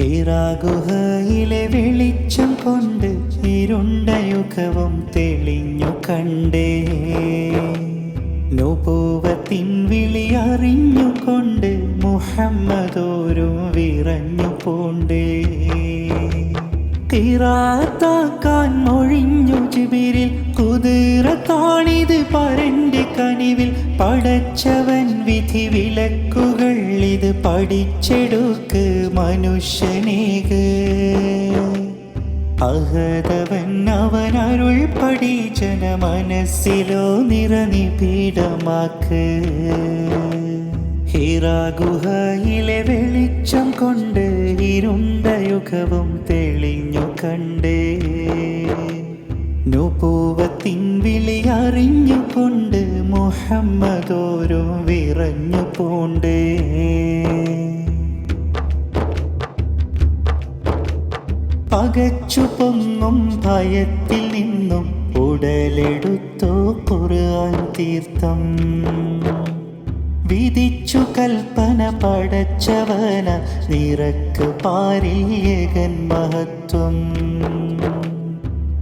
ഹിറാഗുഹയിലെ വെളിച്ചം കൊണ്ട് ഇരുണ്ട യുഗവും തെളിഞ്ഞു കണ്ടേ. നോപൂവത്തിൻ വിളി അറിഞ്ഞുകൊണ്ട് മുഹമ്മദോരും വിറഞ്ഞു പോണ്ടേ. കിറാത്താക്കാൻ മൊഴിഞ്ഞു ചിബിരിൽ കുതിരത്താണിത് പരന്റെ കനിവിൽ പടച്ചവൻ വിധി വിലക്കുകൾ ഇത് പഠിച്ചെടുക്ക് മനുഷ്യനേക്. അഹതവൻ അവൻ അരുൾ പഠിച്ചന മനസ്സിലോ നിറനിപീഠമാക്ക്. ഹിറാഗുഹയിലെ വെളിച്ചം കൊണ്ട് ഇരുണ്ട യുഗവും തെളിഞ്ഞു കണ്ടേ. നുപൂവത്തിൻ വിളി അറിഞ്ഞുകൊണ്ട് മുഹമ്മദോരോ വിറഞ്ഞു പോണ്ടേ. പകച്ചു പൊങ്ങും ഭയത്തിൽ നിന്നും ഉടലെടുത്തോ കുറുവാൻ തീർത്ഥം. വിധിച്ചു കൽപ്പന പടച്ചവന നിറക്ക് പാരിൽ മഹത്വം.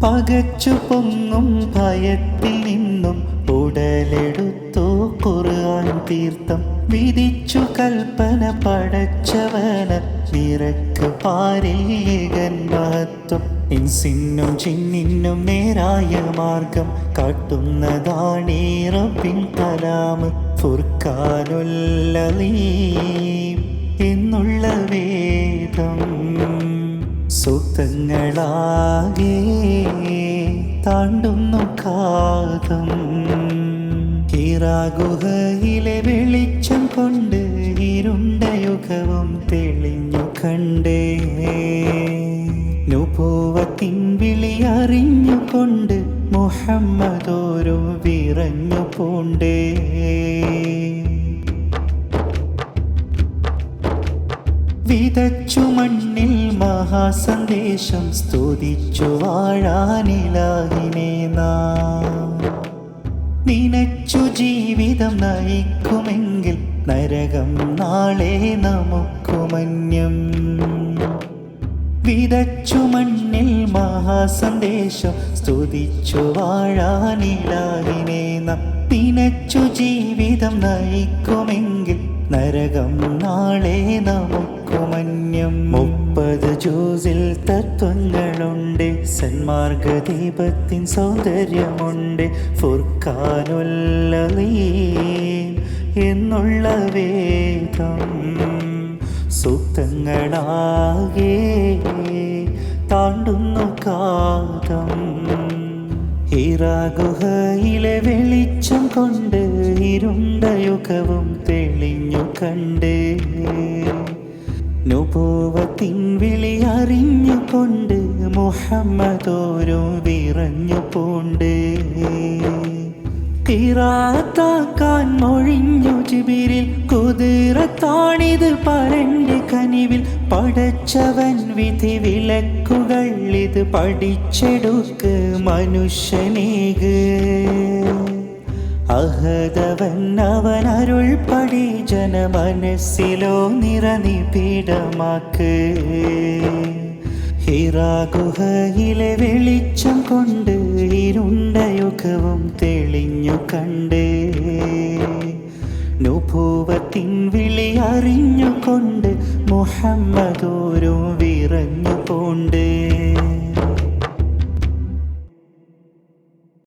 പകച്ചു പൊങ്ങും ഭയത്തിൽ നിന്നും ഉടലെടുത്തു കുറുവാൻ തീർത്ഥം. വിധിച്ചു കൽപ്പന പടച്ചവന നിറക്ക് പാരീകൻ മഹത്വം. ഇൻസിന്നും ചിന്നിന്നും നേരായ മാർഗം കാട്ടുന്നതാണീറപ്പിൻ കലാമ് എന്നുള്ള വേദം. സൂക്തങ്ങളാകെ താണ്ടുന്നു കാതം. കീറാഗുഹയിലെ വെളിച്ചം കൊണ്ട് ഇരുണ്ട യുഗവും തെളിഞ്ഞു കണ്ടേ. നുപൂവത്തിൻ വിളി അറിഞ്ഞുകൊണ്ട് മുഹമ്മദോരോ വിറഞ്ഞു പോണ്ടേ. വിതച്ചു മണ്ണിൽ മഹാസന്ദേശം സ്തുതിച്ചു വാഴാനിലാഹിനെ നിനച്ചു ജീവിതം നയിക്കുമെങ്കിൽ നരകം നാളെ നമുക്കുമന്യം. വിതച്ചു മണ്ണിൽ മഹാസന്ദേശം സ്തുതിച്ചു വാഴാനിലാഹിനെ നിനച്ചു ജീവിതം നയിക്കുമെങ്കിൽ നരകം നാളെ നമുക്കുമന്യം മുപ്പത് ജൂസിൽ തത്വങ്ങളുണ്ട് സന്മാർഗ ദീപത്തിൻ സൗന്ദര്യമുണ്ട്. ഫുർഖാനുല്ലീ എന്നുള്ള വേദം. സൂക്തങ്ങളാകെ താണ്ടുന്നു കാതം. ഹിറാഗുഹയിലെ വെളിച്ചം കൊണ്ട് ഇരുണ്ട യുഗവും തെളിഞ്ഞു കണ്ട്. നുപൂവത്തിൻ വിളി അറിഞ്ഞു അറിഞ്ഞുകൊണ്ട് മുഹമ്മദോരോ വിറഞ്ഞു പോണ്ടേ. കിറാത്താക്കാൻ മൊഴിഞ്ഞു ചിബിരിൽ കുതിരത്താണിത് പരന്റെ കനിവിൽ പടച്ചവൻ വിധി വിലക്കുകൾ ഇത് പഠിച്ചെടുക്ക് മനുഷ്യനേക്. അഹതവൻ അവൻ അരുൾ പടി ജന മനസ്സിലോ നിറനിപീഠമാക്ക് ഹിറാഗുഹയിലെ വെളിച്ചം കൊണ്ട് ഇരുണ്ട യുഗവും തെളിഞ്ഞു കണ്ടേ. നുഭൂവത്തിൻ വിളി അറിഞ്ഞുകൊണ്ട് മുഹമ്മദോരും വിറഞ്ഞു പോണ്ടേ.